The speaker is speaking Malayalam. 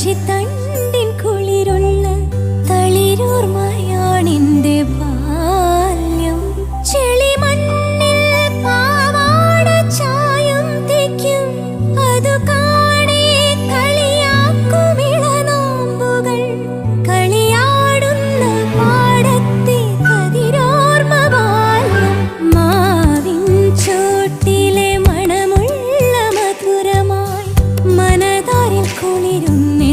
പക്ഷിത്തണ്ടിൻ കുളിരുള്ള തളിരൂർമയാണിന്റെ ബാല്യം. തേക്കും. അതു കളിയാടുന്ന ബാല്യം. മാവിൻ മധുരമായി കുളിരുന്നേ